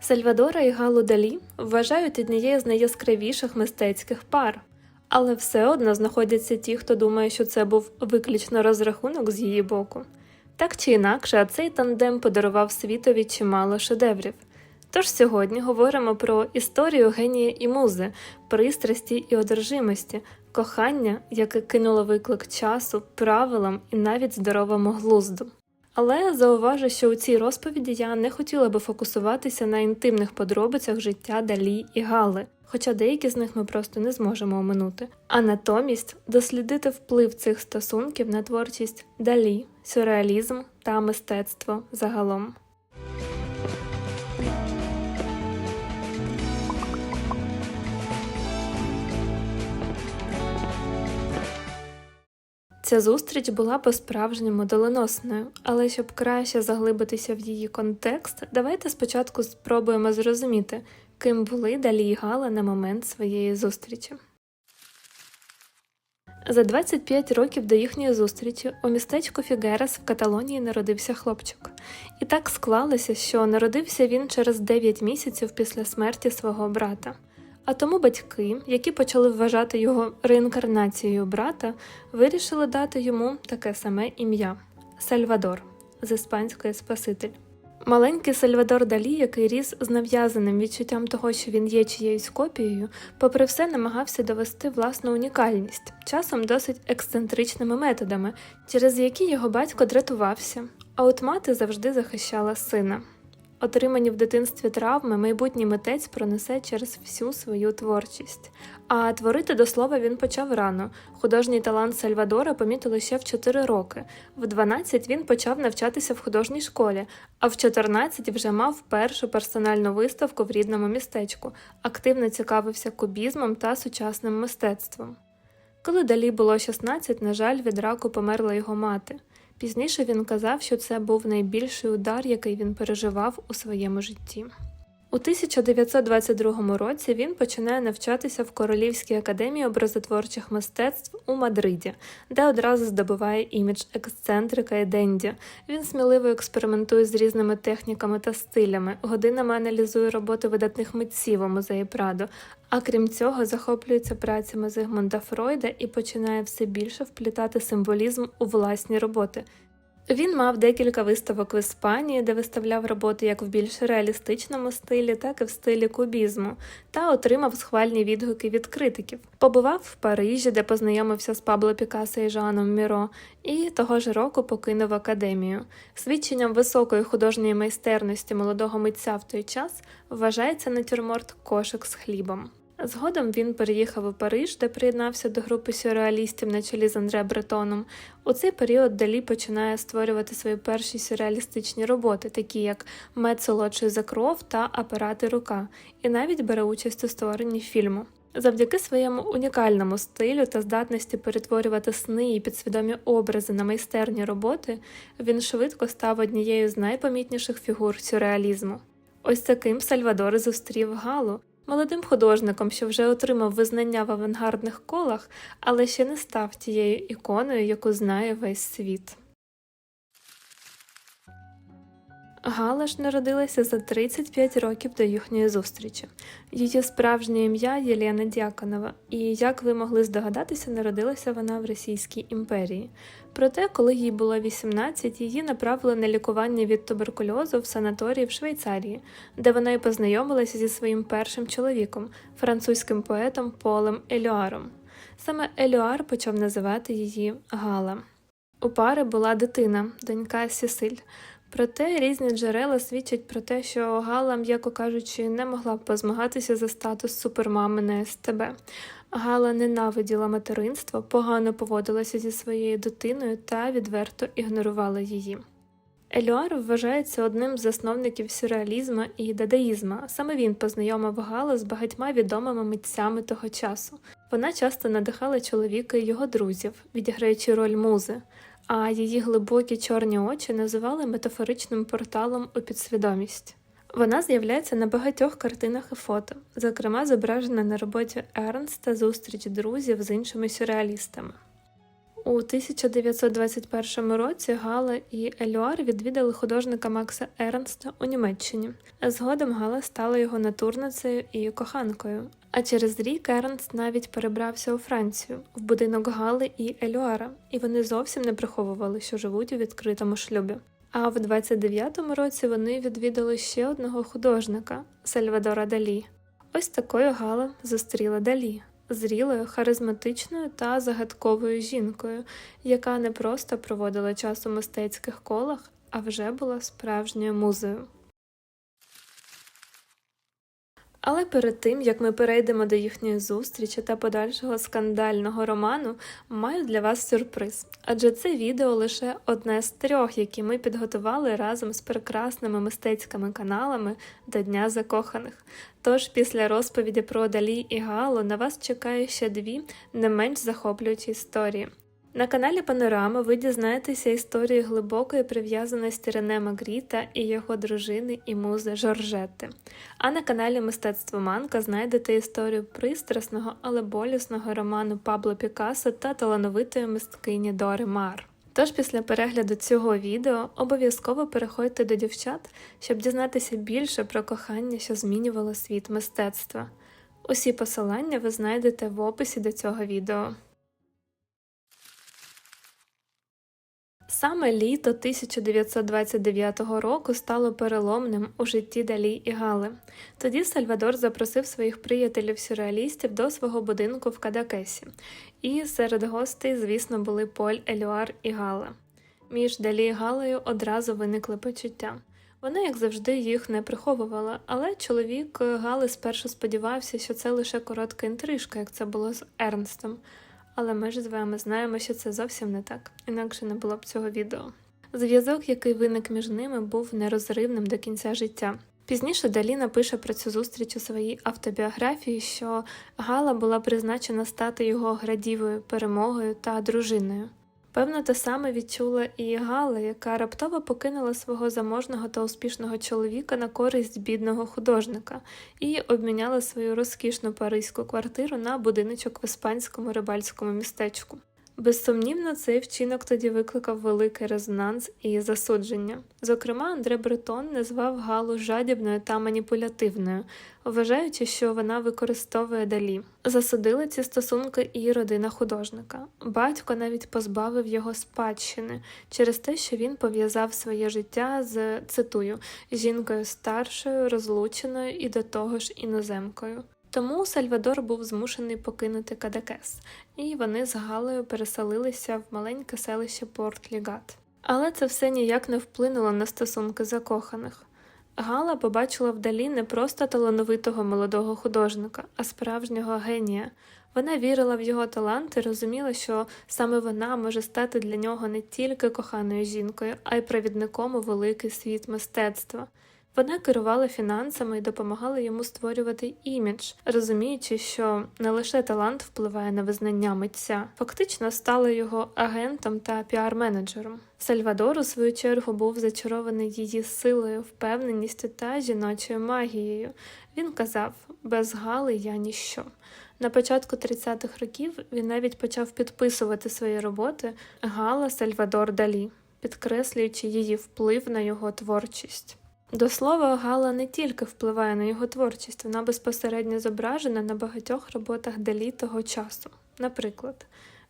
Сальвадора і Галу Далі вважають однією з найяскравіших мистецьких пар, але все одно знаходяться ті, хто думає, що це був виключно розрахунок з її боку. Так чи інакше, цей тандем подарував світові чимало шедеврів. Тож сьогодні говоримо про історію генія і музи, пристрасті і одержимості, кохання, яке кинуло виклик часу, правилам і навіть здоровому глузду. Але зауважу, що у цій розповіді я не хотіла би фокусуватися на інтимних подробицях життя Далі і Гали, хоча деякі з них ми просто не зможемо оминути, а натомість дослідити вплив цих стосунків на творчість Далі, сюрреалізм та мистецтво загалом. Ця зустріч була по-справжньому доленосною, але щоб краще заглибитися в її контекст, давайте спочатку спробуємо зрозуміти, ким були Далі і Гала на момент своєї зустрічі. За 25 років до їхньої зустрічі у містечку Фігерас в Каталонії народився хлопчик. І так склалося, що народився він через 9 місяців після смерті свого брата. А тому батьки, які почали вважати його реінкарнацією брата, вирішили дати йому таке саме ім'я Сальвадор з іспанської Спаситель. Маленький Сальвадор Далі, який ріс з нав'язаним відчуттям того, що він є чиєюсь копією, попри все намагався довести власну унікальність, часом досить ексцентричними методами, через які його батько дратувався, а от мати завжди захищала сина. Отримані в дитинстві травми майбутній митець пронесе через всю свою творчість. А творити до слова він почав рано. Художній талант Сальвадора помітили ще в 4 роки. В 12 він почав навчатися в художній школі, а в 14 вже мав першу персональну виставку в рідному містечку, активно цікавився кубізмом та сучасним мистецтвом. Коли Далі було 16, на жаль, від раку померла його мати. Пізніше він казав, що це був найбільший удар, який він переживав у своєму житті. У 1922 році він починає навчатися в Королівській академії образотворчих мистецтв у Мадриді, де одразу здобуває імідж ексцентрика і денді. Він сміливо експериментує з різними техніками та стилями, годинами аналізує роботи видатних митців у музеї Прадо, а крім цього, захоплюється працями Зигмунда Фройда і починає все більше вплітати символізм у власні роботи. Він мав декілька виставок в Іспанії, де виставляв роботи як в більш реалістичному стилі, так і в стилі кубізму, та отримав схвальні відгуки від критиків. Побував в Парижі, де познайомився з Пабло Пікассо і Жаном Міро, і того ж року покинув академію. Свідченням високої художньої майстерності молодого митця в той час вважається натюрморт кошик з хлібом. Згодом він переїхав у Париж, де приєднався до групи сюрреалістів на чолі з Андре Бретоном. У цей період Далі починає створювати свої перші сюрреалістичні роботи, такі як Мед солодший за кров та Апарати рука, і навіть бере участь у створенні фільму. Завдяки своєму унікальному стилю та здатності перетворювати сни і підсвідомі образи на майстерні роботи, він швидко став однією з найпомітніших фігур сюрреалізму. Ось таким Сальвадор зустрів Галу, молодим художником, що вже отримав визнання в авангардних колах, але ще не став тією іконою, яку знає весь світ. Гала ж народилася за 35 років до їхньої зустрічі. Її справжнє ім'я Єлена Дяконова, і, як ви могли здогадатися, народилася вона в Російській імперії. Проте, коли їй було 18, її направили на лікування від туберкульозу в санаторії в Швейцарії, де вона й познайомилася зі своїм першим чоловіком, французьким поетом Полем Елюаром. Саме Елюар почав називати її Гала. У пари була дитина, донька Сісиль. Проте різні джерела свідчать про те, що Гала, м'яко кажучи, не могла б позмагатися за статус супермами на СТБ. Гала ненавиділа материнство, погано поводилася зі своєю дитиною та відверто ігнорувала її. Елюар вважається одним з засновників сюрреалізму і дадаїзма. Саме він познайомив Галу з багатьма відомими митцями того часу. Вона часто надихала чоловіка і його друзів, відіграючи роль музи, а її глибокі чорні очі називали метафоричним порталом у підсвідомість. Вона з'являється на багатьох картинах і фото, зокрема зображена на роботі Ернста зустріч друзів з іншими сюрреалістами. У 1921 році Гала і Елюар відвідали художника Макса Ернста у Німеччині. Згодом Гала стала його натурницею і коханкою. А через рік Ернст навіть перебрався у Францію в будинок Гали і Елюара, і вони зовсім не приховували, що живуть у відкритому шлюбі. А в 29-му році вони відвідали ще одного художника Сальвадора Далі. Ось такою Гала зустріла Далі зрілою, харизматичною та загадковою жінкою, яка не просто проводила час у мистецьких колах, а вже була справжньою музею. Але перед тим як ми перейдемо до їхньої зустрічі та подальшого скандального роману, маю для вас сюрприз. Адже це відео лише одне з трьох, які ми підготували разом з прекрасними мистецькими каналами до Дня Закоханих. Тож після розповіді про Далі і Галу на вас чекає ще дві не менш захоплюючі історії. На каналі Панорама ви дізнаєтеся історію глибокої прив'язаності Рене Магріта і його дружини і музи Жоржетти. А на каналі Мистецтво Манка знайдете історію пристрасного, але болісного роману Пабло Пікассо та талановитої мисткині Дори Мар. Тож після перегляду цього відео обов'язково переходьте до дівчат, щоб дізнатися більше про кохання, що змінювало світ мистецтва. Усі посилання ви знайдете в описі до цього відео. Саме літо 1929 року стало переломним у житті Далі і Гали. Тоді Сальвадор запросив своїх приятелів-сюрреалістів до свого будинку в Кадакесі, і серед гостей, звісно, були Поль, Елюар і Гала. Між Далі і Галею одразу виникли почуття. Вона, як завжди, їх не приховувала, але чоловік Гали спершу сподівався, що це лише коротка інтрижка, як це було з Ернстом. Але ми ж з вами знаємо, що це зовсім не так, інакше не було б цього відео. Зв'язок, який виник між ними, був нерозривним до кінця життя. Пізніше Даліна пише про цю зустріч у своїй автобіографії, що Гала була призначена стати його градівою, перемогою та дружиною. Певно, те саме відчула і Гала, яка раптово покинула свого заможного та успішного чоловіка на користь бідного художника і обміняла свою розкішну паризьку квартиру на будиночок в іспанському рибальському містечку. Безсумнівно, цей вчинок тоді викликав великий резонанс і засудження. Зокрема, Андре Бретон назвав Галу жадібною та маніпулятивною, вважаючи, що вона використовує далі. Засудили ці стосунки і родина художника. Батько навіть позбавив його спадщини через те, що він пов'язав своє життя з цитую жінкою старшою, розлученою і до того ж іноземкою. Тому Сальвадор був змушений покинути Кадакес, і вони з Галею переселилися в маленьке селище Порт Лігат. Але це все ніяк не вплинуло на стосунки закоханих. Гала побачила вдалі не просто талановитого молодого художника, а справжнього генія. Вона вірила в його талант і розуміла, що саме вона може стати для нього не тільки коханою жінкою, а й провідником у великий світ мистецтва. Вона керувала фінансами і допомагала йому створювати імідж, розуміючи, що не лише талант впливає на визнання митця, фактично стала його агентом та піар-менеджером. Сальвадор, у свою чергу, був зачарований її силою, впевненістю та жіночою магією. Він казав: без Гали я ніщо. На початку 30-х років він навіть почав підписувати свої роботи Гала Сальвадор Далі, підкреслюючи її вплив на його творчість. До слова, Гала не тільки впливає на його творчість, вона безпосередньо зображена на багатьох роботах Далі того часу. Наприклад,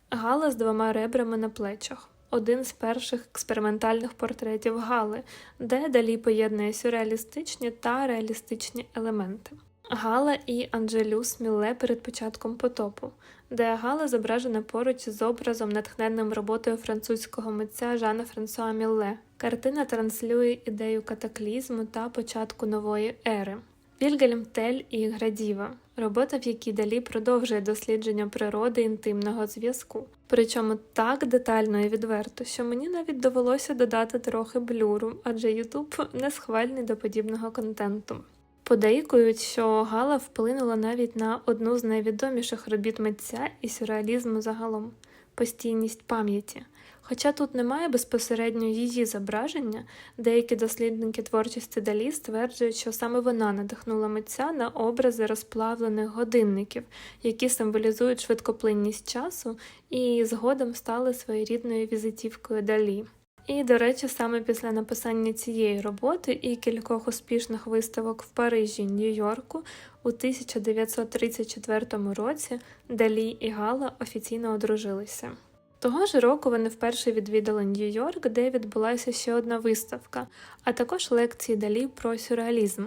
Гала з двома ребрами на плечах один з перших експериментальних портретів Гали, де Далі поєднує сюрреалістичні та реалістичні елементи. Гала і Анджелюс Мілле перед початком потопу, де Гала зображена поруч з образом, натхненним роботою французького митця Жана Франсуа Мілле. Картина транслює ідею катаклізму та початку нової ери. Вільгельм Тель і Градіва робота, в якій Далі продовжує дослідження природи інтимного зв'язку, причому так детально і відверто, що мені навіть довелося додати трохи блюру, адже Ютуб не схвальний до подібного контенту. Подейкують, що Гала вплинула навіть на одну з найвідоміших робіт митця і сюрреалізму загалом постійність пам'яті. Хоча тут немає безпосередньо її зображення, деякі дослідники творчості Далі стверджують, що саме вона надихнула митця на образи розплавлених годинників, які символізують швидкоплинність часу і згодом стали своєрідною візитівкою Далі. І, до речі, саме після написання цієї роботи і кількох успішних виставок в Парижі, Нью-Йорку у 1934 році Далі і Гала офіційно одружилися. Того ж року вони вперше відвідали Нью-Йорк, де відбулася ще одна виставка, а також лекції Далі про сюрреалізм.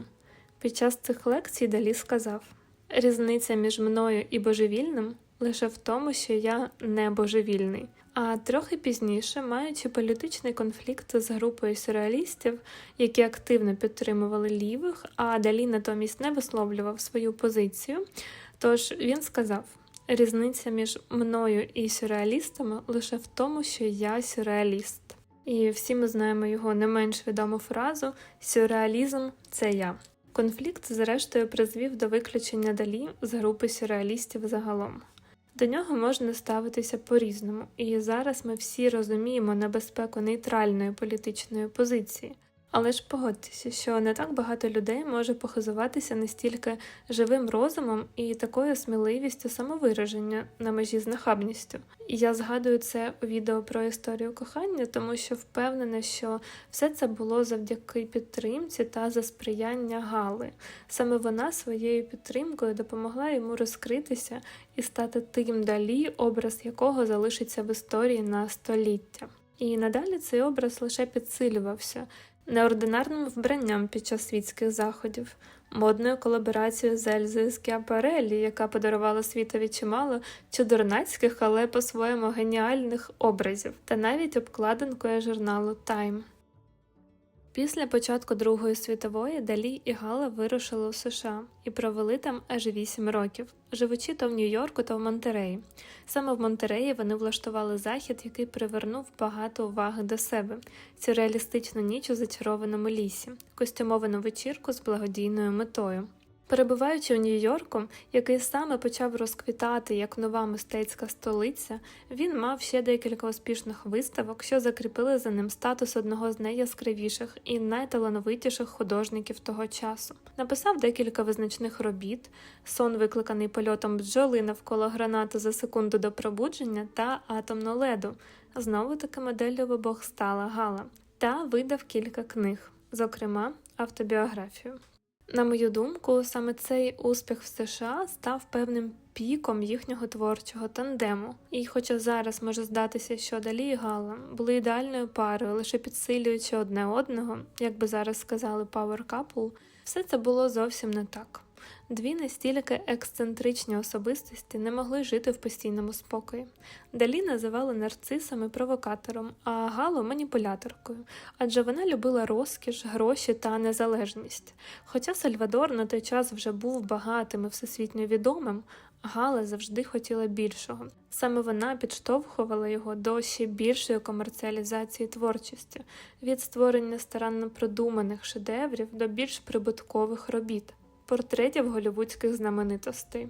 Під час цих лекцій Далі сказав: різниця між мною і божевільним лише в тому, що я не божевільний. А трохи пізніше, маючи політичний конфлікт з групою сюрреалістів, які активно підтримували лівих, а Далі натомість не висловлював свою позицію, тож він сказав. Різниця між мною і сюрреалістами лише в тому, що я сюрреаліст. І всі ми знаємо його не менш відому фразу Сюрреалізм це я. Конфлікт, зрештою, призвів до виключення Далі з групи сюрреалістів загалом. До нього можна ставитися по-різному, і зараз ми всі розуміємо небезпеку нейтральної політичної позиції. Але ж погодьтеся, що не так багато людей може похизуватися настільки живим розумом і такою сміливістю самовираження на межі з нахабністю. Я згадую це у відео про історію кохання, тому що впевнена, що все це було завдяки підтримці та за сприяння Гали. Саме вона своєю підтримкою допомогла йому розкритися і стати тим далі, образ якого залишиться в історії на століття. І надалі цей образ лише підсилювався неординарним вбранням під час світських заходів, модною колаборацією з Ельзою Скіапарелі, яка подарувала світові чимало чудернацьких, але по-своєму геніальних образів, та навіть обкладинкою журналу Time. Після початку Другої світової Далі і Гала вирушили у США і провели там аж 8 років, живучи то в Нью-Йорку, то в Монтереї. Саме в Монтереї вони влаштували захід, який привернув багато уваги до себе: цю реалістичну ніч у зачарованому лісі, костюмовану вечірку з благодійною метою. Перебуваючи у Нью-Йорку, який саме почав розквітати як нова мистецька столиця, він мав ще декілька успішних виставок, що закріпили за ним статус одного з найяскравіших і найталановитіших художників того часу. Написав декілька визначних робіт: сон, викликаний польотом бджоли навколо гранати за секунду до пробудження та атомну леду. Знову таки моделлю в стала Гала, та видав кілька книг, зокрема автобіографію. На мою думку, саме цей успіх в США став певним піком їхнього творчого тандему. І, хоча зараз може здатися, що Далі і Гала були ідеальною парою, лише підсилюючи одне одного, як би зараз сказали Power Couple, все це було зовсім не так. Дві настільки ексцентричні особистості не могли жити в постійному спокої. Далі називали нарцисом і провокатором, а Галу маніпуляторкою, адже вона любила розкіш, гроші та незалежність. Хоча Сальвадор на той час вже був багатим і всесвітньо відомим, Гала завжди хотіла більшого. Саме вона підштовхувала його до ще більшої комерціалізації творчості, від створення старанно продуманих шедеврів до більш прибуткових робіт портретів голівудських знаменитостей.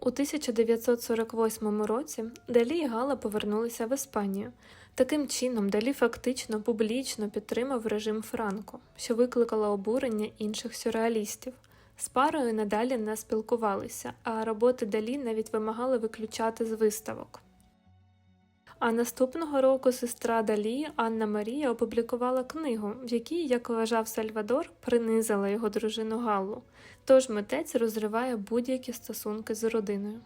У 1948 році Далі і Гала повернулися в Іспанію. Таким чином, Далі фактично публічно підтримав режим Франко, що викликало обурення інших сюрреалістів. З парою надалі не спілкувалися, а роботи Далі навіть вимагали виключати з виставок. А наступного року сестра Далі Анна Марія опублікувала книгу, в якій, як вважав Сальвадор, принизила його дружину Галлу. Тож митець розриває будь-які стосунки з родиною.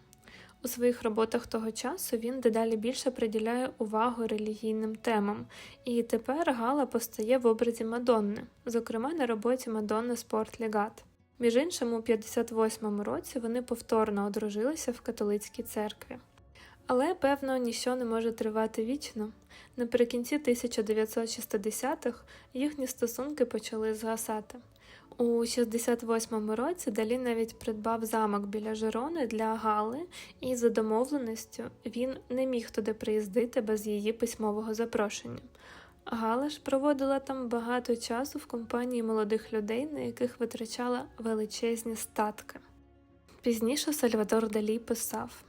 У своїх роботах того часу він дедалі більше приділяє увагу релігійним темам, і тепер Гала постає в образі Мадонни, зокрема на роботі Мадонна Спорт Легат. Між іншим, у 58-му році вони повторно одружилися в католицькій церкві. Але, певно, ніщо не може тривати вічно. Наприкінці 1960-х їхні стосунки почали згасати. У 68-му році Далі навіть придбав замок біля Жерони для Гали, і за домовленістю він не міг туди приїздити без її письмового запрошення. Гала ж проводила там багато часу в компанії молодих людей, на яких витрачала величезні статки. Пізніше Сальвадор Далі писав.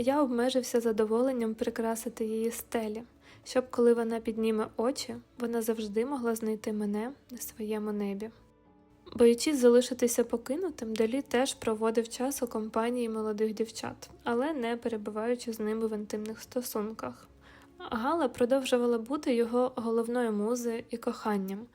Я обмежився задоволенням прикрасити її стелі. щоб коли вона підніме очі, вона завжди могла знайти мене на своєму небі. Боючись залишитися покинутим, Далі теж проводив час у компанії молодих дівчат, але не перебуваючи з ними в інтимних стосунках. Гала продовжувала бути його головною музою і коханням.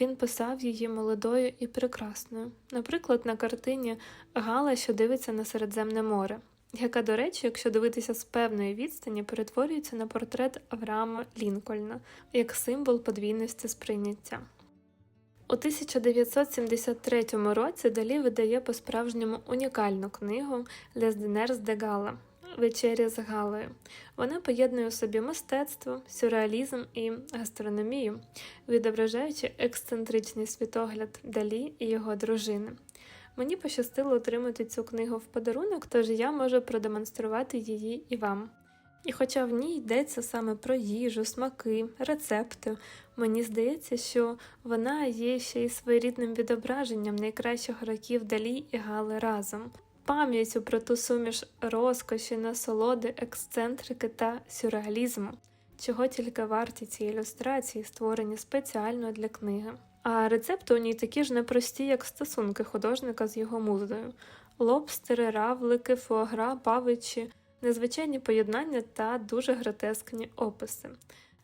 Він писав її молодою і прекрасною. Наприклад, на картині Гала, що дивиться на Середземне море, яка, до речі, якщо дивитися з певної відстані, перетворюється на портрет Авраама Лінкольна як символ подвійності сприйняття. У 1973 році Далі видає по-справжньому унікальну книгу «Les Dîners de Gala» Вечеря з Галою. Вона поєднує у собі мистецтво, сюрреалізм і гастрономію, відображаючи ексцентричний світогляд Далі і його дружини. Мені пощастило отримати цю книгу в подарунок, тож я можу продемонструвати її і вам. І хоча в ній йдеться саме про їжу, смаки, рецепти, мені здається, що вона є ще й своєрідним відображенням найкращих років Далі і Гали разом, пам'яттю про ту суміш розкоші, насолоди, ексцентрики та сюрреалізму, чого тільки варті ці ілюстрації, створені спеціально для книги. А рецепти у ній такі ж непрості, як стосунки художника з його музою: лобстери, равлики, фуагра, павичі незвичайні поєднання та дуже гротескні описи.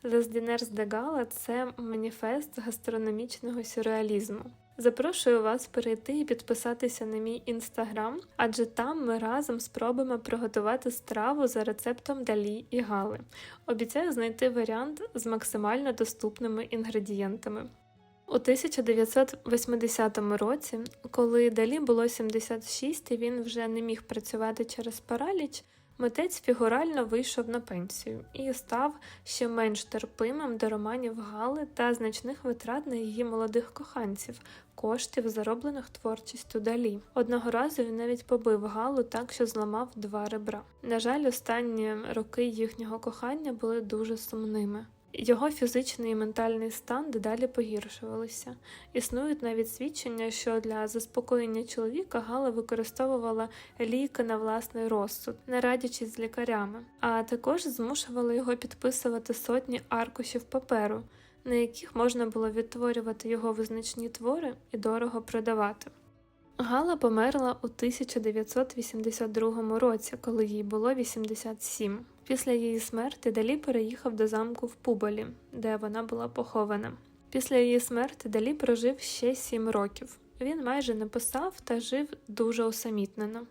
Les Dîners de Gala – це маніфест гастрономічного сюрреалізму. Запрошую вас перейти і підписатися на мій інстаграм, адже там ми разом спробуємо приготувати страву за рецептом Далі і Гали. Обіцяю знайти варіант з максимально доступними інгредієнтами. У 1980 році, коли Далі було 76 і він вже не міг працювати через параліч, Митець фігурально вийшов на пенсію і став ще менш терпимим до романів Гали та значних витрат на її молодих коханців, коштів, зароблених творчістю далі. Одного разу він навіть побив Галу так, що зламав два ребра. На жаль, останні роки їхнього кохання були дуже сумними. Його фізичний і ментальний стан дедалі погіршувалися. Існують навіть свідчення, що для заспокоєння чоловіка Гала використовувала ліки на власний розсуд, не радячись з лікарями, а також змушувала його підписувати сотні аркушів паперу, на яких можна було відтворювати його визначні твори і дорого продавати. Гала померла у 1982 році, коли їй було 87. Після її смерті Далі переїхав до замку в Пуболі, де вона була похована. Після її смерті Далі прожив ще сім років. Він майже не писав та жив дуже усамітнено.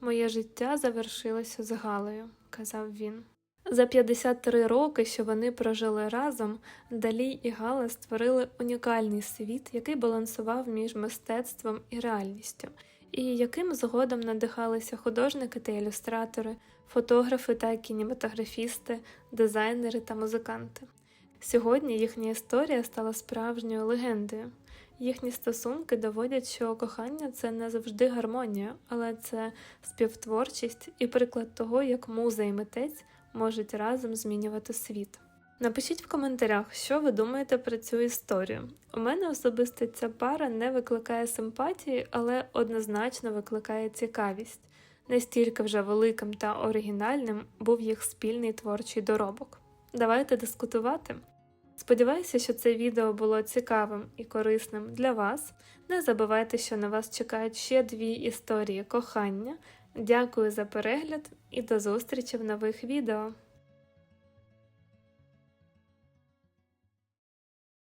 Моє життя завершилося з Галею, казав він. За 53 роки, що вони прожили разом, Далі і Гала створили унікальний світ, який балансував між мистецтвом і реальністю, і яким згодом надихалися художники та ілюстратори, фотографи та кінематографісти, дизайнери та музиканти. Сьогодні їхня історія стала справжньою легендою. Їхні стосунки доводять, що кохання це не завжди гармонія, але це співтворчість і приклад того, як муза і митець можуть разом змінювати світ. Напишіть в коментарях, що ви думаєте про цю історію. У мене особисто ця пара не викликає симпатії, але однозначно викликає цікавість. Настільки вже великим та оригінальним був їх спільний творчий доробок. Давайте дискутувати. Сподіваюся, що це відео було цікавим і корисним для вас. Не забувайте, що на вас чекають ще дві історії кохання. Дякую за перегляд і до зустрічі в нових відео!